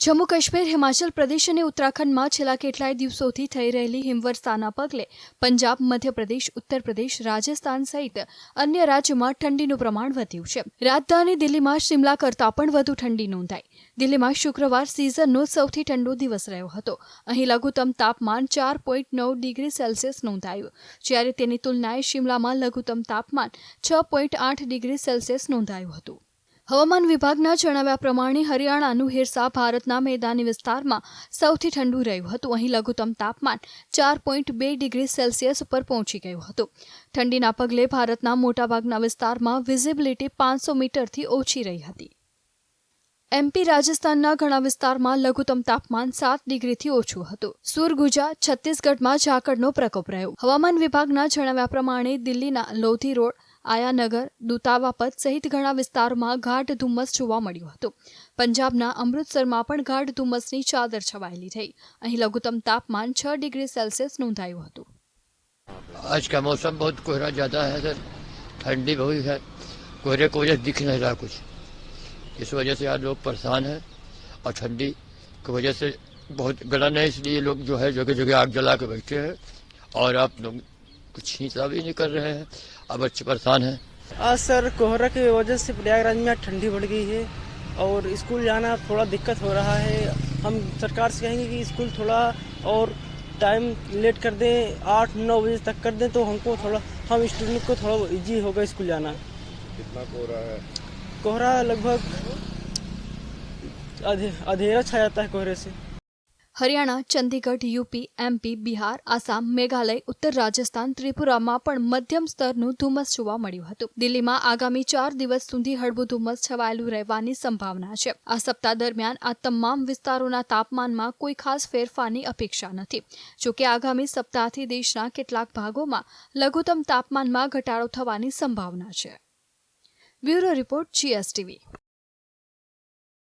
જમ્મુ કાશ્મીર, હિમાચલ પ્રદેશ અને ઉત્તરાખંડમાં છેલ્લા કેટલાય દિવસોથી થઈ રહેલી હિમવર્ષાના પગલે પંજાબ, મધ્યપ્રદેશ ઉત્તર પ્રદેશ રાજસ્થાન સહિત અન્ય રાજ્યોમાં ઠંડીનું પ્રમાણ વધ્યું છે. રાજધાની દિલ્હીમાં શિમલા કરતાં પણ વધુ ઠંડી નોંધાઈ. દિલ્હીમાં શુક્રવાર સિઝનનો સૌથી ઠંડો દિવસ રહ્યો હતો. અહીં લઘુત્તમ તાપમાન ચાર પોઈન્ટ નવ ડિગ્રી સેલ્સિયસ નોંધાયું. જ્યારે તેની તુલનાએ શિમલામાં લઘુત્તમ તાપમાન છ પોઈન્ટ આઠ ડિગ્રી સેલ્સિયસ નોંધાયું હતું. હવામાન વિભાગના જણાવ્યા પ્રમાણે હરિયાણાનું હિરસા ભારતના મેદાની વિસ્તારમાં સૌથી ઠંડુ રહ્યું હતું. અહીં લઘુત્તમ તાપમાન ચાર પોઈન્ટ બે ડિગ્રી સેલ્સિયસ ઉપર પહોંચી ગયું હતું. ઠંડીના પગલે ભારતના મોટાભાગના વિસ્તારમાં વિઝિબિલિટી પાંચસો મીટરથી ઓછી રહી હતી. એમપી રાજસ્થાનના ઘણા વિસ્તારમાં લઘુત્તમ તાપમાન સાત ડિગ્રીથી ઓછું હતું. સુરગુજા, છત્તીસગઢમાં ઝાકળનો પ્રકોપ રહ્યો. હવામાન વિભાગના જણાવ્યા પ્રમાણે દિલ્હીના લોધી રોડ આયાનગર દુતાવાપત સહિત ઘણા વિસ્તારોમાં ગાઢ ધુમ્મસ જોવા મળ્યું હતું પંજાબના અમૃતસરમાં પણ ગાઢ ધુમ્મસની ચાદર છવાયેલી થઈ અહીં લઘુત્તમ તાપમાન છ ડિગ્રી સેલ્સિયસ નોંધાયું હતું आज का मौसम बहुत कोहरा ज़्यादा है सर ठंडी बहुत है कोहरे की वजह से दिख नहीं रहा कुछ इस वजह से आज लोग परेशान हैं और ठंडी की वजह से बहुत गलन है इसलिए लोग जो है जगह जगह आग जला के बैठे हैं और आप लोग कुछ हिसाब ही नहीं कर रहे हैं अब बच्चे परेशान हैं। आज सर कोहरा की वजह से प्रयागराज में ठंडी बढ़ गई है और स्कूल जाना थोड़ा दिक्कत हो रहा है। हम सरकार से कहेंगे कि स्कूल थोड़ा और टाइम लेट कर दें आठ नौ बजे तक कर दें तो हमको थोड़ा हम स्टूडेंट को थोड़ा इजी होगा स्कूल जाना। कितना कोहरा है? कोहरा लगभग अधेरा छा जाता है कोहरे से। હરિયાણા, ચંદીગઢ, યુપી, એમપી, બિહાર, આસામ, મેઘાલય, ઉત્તર રાજસ્થાન, ત્રિપુરામાં પણ મધ્યમ સ્તરનું ધુમ્મસ જોવા મળ્યું હતું. દિલ્હીમાં આગામી ચાર દિવસ સુધી હળવું ધુમ્મસ છવાયેલું રહેવાની સંભાવના છે. આ સપ્તાહ દરમિયાન આ તમામ વિસ્તારોના તાપમાનમાં કોઈ ખાસ ફેરફારની અપેક્ષા નથી. જોકે આગામી સપ્તાહથી દેશના કેટલાક ભાગોમાં લઘુત્તમ તાપમાનમાં ઘટાડો થવાની સંભાવના છે. Bureau report, GSTV.